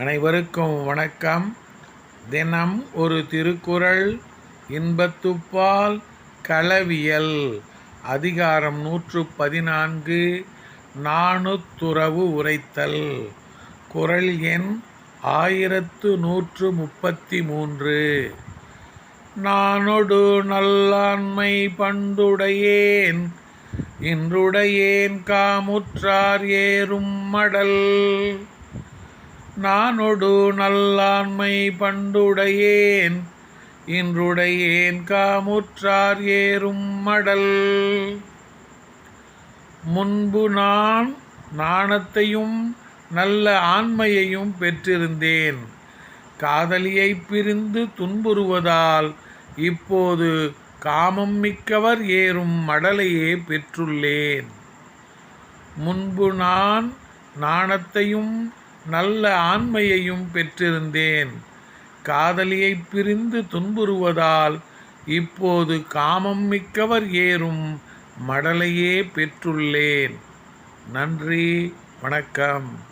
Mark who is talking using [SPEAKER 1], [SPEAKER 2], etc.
[SPEAKER 1] அனைவருக்கும் வணக்கம். தினம் ஒரு திருக்குறள் இன்பத்துப்பால் களவியல் அதிகாரம் நூற்று பதினான்கு நாணுத்துறவு உரைத்தல். குறள் எண் ஆயிரத்து நூற்று முப்பத்தி மூன்று நானொடு நல்லாண்மை பண்டுடையேன் இன்றுடையேன் காமுற்றார் ஏறும் மடல். நானொடு நல்லாண்மை பண்டுடையேன் இன்றுடையேன் காமுற்றார் ஏறும் மடல். முன்பு நான் நாணத்தையும் நல்ல ஆண்மையையும் பெற்றிருந்தேன் காதலியை பிரிந்து துன்புறுவதால் இப்போது காமம் மிக்கவர் ஏறும் மடலையே பெற்றுள்ளேன். முன்பு நான் நாணத்தையும் நல்ல ஆண்மையையும் பெற்றிருந்தேன். காதலியை பிரிந்து துன்புறுவதால் இப்போது காமம் மிக்கவர் ஏறும் மடலையே பெற்றுள்ளேன். நன்றி வணக்கம்.